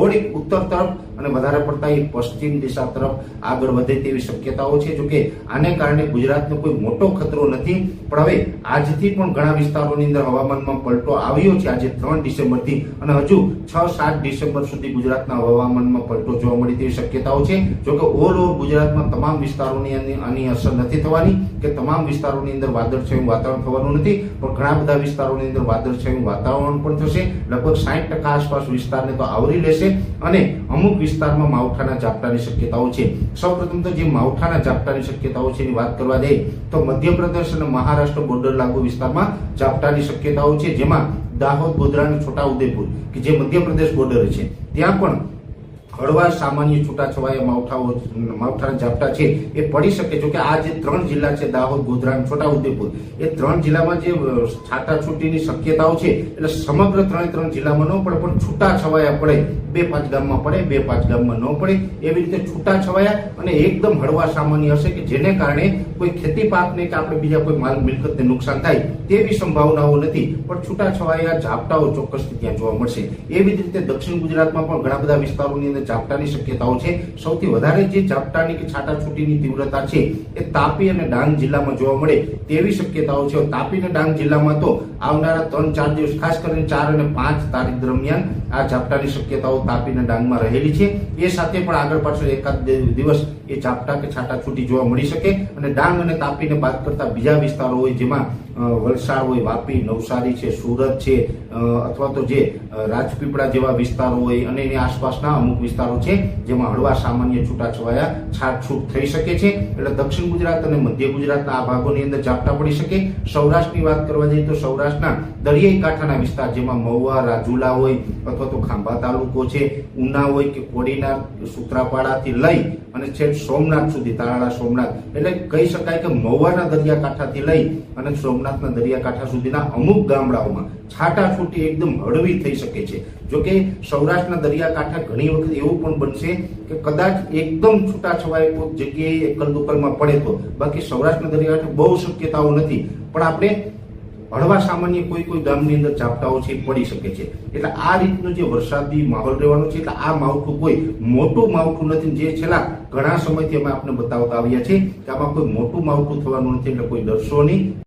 ঘোর উত্তপ্তর અને વધારે પડતા એ પશ્ચિમ દિશા તરફ આગળ વધે તેવી શક્યતાઓ છે. જોકે આને કારણે ગુજરાતનો કોઈ મોટો ખતરો નથી. પણ હવે આજથી પણ ઘણા વિસ્તારોની અંદર હવામાનમાં પલટો આવ્યો છે. આજે ત્રણ ડિસેમ્બરથી અને હજુ છ સાત ડિસેમ્બર સુધી ગુજરાતના હવામાનમાં પલટો જોવા મળી તેવી શક્યતાઓ છે. જોકે ઓલ ઓવર ગુજરાતમાં તમામ વિસ્તારોની આની અસર નથી થવાની કે તમામ વિસ્તારોની અંદર વાદળછાયું વાતાવરણ થવાનું નથી. પણ ઘણા બધા વિસ્તારોની અંદર વાદળછાયું વાતાવરણ પણ થશે. લગભગ સાઠ ટકા આસપાસ વિસ્તારને તો આવરી લેશે. અને અમુક વિસ્તારમાં માવઠાના ઝાપટાની શક્યતાઓ છે. સૌપ્રથમ તો જે માવઠાના ઝાપટાની શક્યતાઓ છે એની વાત કરવા જઈએ તો મધ્યપ્રદેશ અને મહારાષ્ટ્ર બોર્ડર લાગુ વિસ્તારમાં ઝાપટાની શક્યતાઓ છે, જેમાં દાહોદ ગોધરા અને છોટાઉદેપુર કે જે મધ્યપ્રદેશ બોર્ડર છે. ત્યાં પણ હળવા સામાન્ય છૂટાછવાયા માવઠાઓ માવઠાના ઝાપટા છે, એ પડી શકે. જો કે આ જે ત્રણ જિલ્લા છે, દાહોદ ગોધરા છોટા છોટાઉદેપુર, એ ત્રણ જિલ્લામાં જે છાટાછૂટીની શક્યતાઓ છે, એટલે સમગ્ર ત્રણે ત્રણ જિલ્લામાં ન પડે, પણ છૂટા છવાયા પડે. બે પાંચ ગામમાં પડે, બે પાંચ ગામમાં ન પડે. એવી રીતે છૂટા છવાયા અને એકદમ હળવા સામાન્ય હશે કે જેને કારણે કોઈ ખેતી પાકને કે આપણે બીજા કોઈ માલ મિલકતને નુકસાન થાય તેવી સંભાવનાઓ નથી. પણ છૂટા છવાયા ઝાપટાઓ ચોક્કસથી ત્યાં જોવા મળશે. એવી જ રીતે દક્ષિણ ગુજરાતમાં પણ ઘણા બધા વિસ્તારોની અંદર ઝાપટાની શક્યતાઓ છે. સૌથી વધારે જે ઝાપટાની કે છાટાછૂટીની તીવ્રતા છે એ તાપી અને ડાંગ જિલ્લામાં જોવા મળે તેવી શક્યતાઓ છે. તાપી અને ડાંગ જિલ્લામાં તો આવનારા ત્રણ ચાર દિવસ ખાસ કરીને ચાર અને પાંચ તારીખ દરમિયાન આ ઝાપટાની શક્યતાઓ તાપી અને ડાંગમાં રહેલી છે. એ સાથે પણ આગળ પાછળ એકાદ દિવસ એ ઝાપટા કે છાટાછૂટી જોવા મળી શકે અને ડાંગ અને તાપીને બાદ કરતા બીજા વિસ્તારો હોય જેમાં વલસાડ હોય, વાપી, નવસારી છે, સુરત છે અથવા તો જે રાજપીપળા જેવા વિસ્તારો હોય અને એની આસપાસના અમુક વિસ્તારો છે જેમાં હળવા સામાન્ય છૂટાછવાયા, છાટછૂટ થઈ શકે છે. એટલે દક્ષિણ ગુજરાત અને મધ્ય ગુજરાતના આ ભાગોની અંદર ઝાપટા પડી શકે. સૌરાષ્ટ્રની વાત કરવા જઈએ તો સૌરાષ્ટ્રના દરિયાઈ કાંઠાના વિસ્તાર જેમાં મહુવા, રાજુલા હોય અથવા તો ખાંભા તાલુકો છે, ઉના હોય કે કોડીનાર, સુત્રાપાડાથી લઈ અને છેક સોમનાથ સુધી તારાળા સોમનાથ. એટલે કહી શકાય કે મહુવાના દરિયાકાંઠાથી લઈ અને સોમનાથના દરિયાકાંઠા સુધીના અમુક ગામડાઓમાં છાટાછૂટી એકદમ હળવી થઈ શકે છે. જો કે સૌરાષ્ટ્રના દરિયાકાંઠા ઘણી વખત એવું પણ બનશે કે કદાચ એકદમ છૂટાછવાય કોઈક જગ્યાએ એકલ દુકલમાં પડે તો. બાકી સૌરાષ્ટ્રના દરિયાકાંઠે બહુ શક્યતાઓ નથી. પણ આપણે હળવા સામાન્ય કોઈ કોઈ ગામની અંદર ઝાપટાઓ છે, પડી શકે છે. એટલે આ રીતનો જે વરસાદી માહોલ રહેવાનો છે, એટલે આ માવઠું કોઈ મોટું માવઠું નથી. જે છેલ્લા ઘણા સમયથી અમે આપને બતાવતા આવ્યા છે કે આમાં કોઈ મોટું માવઠું થવાનું નથી, એટલે કોઈ ડરશો નહીં.